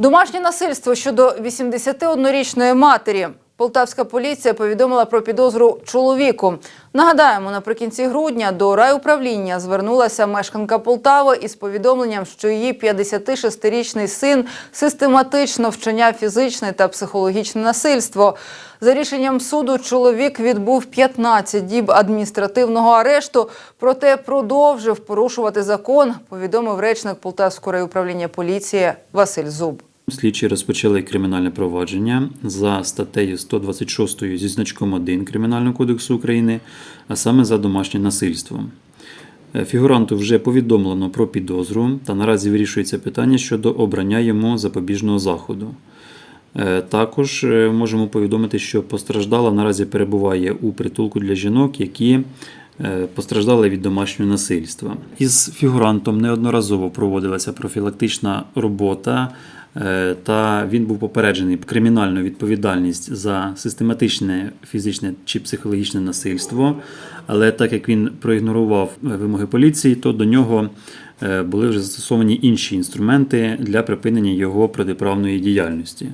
Домашнє насильство щодо 81-річної матері. Полтавська поліція повідомила про підозру чоловіку. Нагадаємо, наприкінці грудня до райуправління звернулася мешканка Полтави із повідомленням, що її 56-річний син систематично вчиняв фізичне та психологічне насильство. За рішенням суду чоловік відбув 15 діб адміністративного арешту, проте продовжив порушувати закон, повідомив речник Полтавського райуправління поліції Василь Зуб. Слідчі розпочали кримінальне провадження за статтею 126 зі значком 1 Кримінального кодексу України, а саме за домашнє насильство. Е, Фігуранту вже повідомлено про підозру та наразі вирішується питання щодо обрання йому запобіжного заходу. Е, Також е, можемо повідомити, що постраждала наразі перебуває у притулку для жінок, які постраждали від домашнього насильства. Із фігурантом неодноразово проводилася профілактична робота, е, та він був попереджений кримінальну відповідальність за систематичне фізичне чи психологічне насильство. Але так як він проігнорував е, вимоги поліції, то до нього е, були вже застосовані інші інструменти для припинення його протиправної діяльності.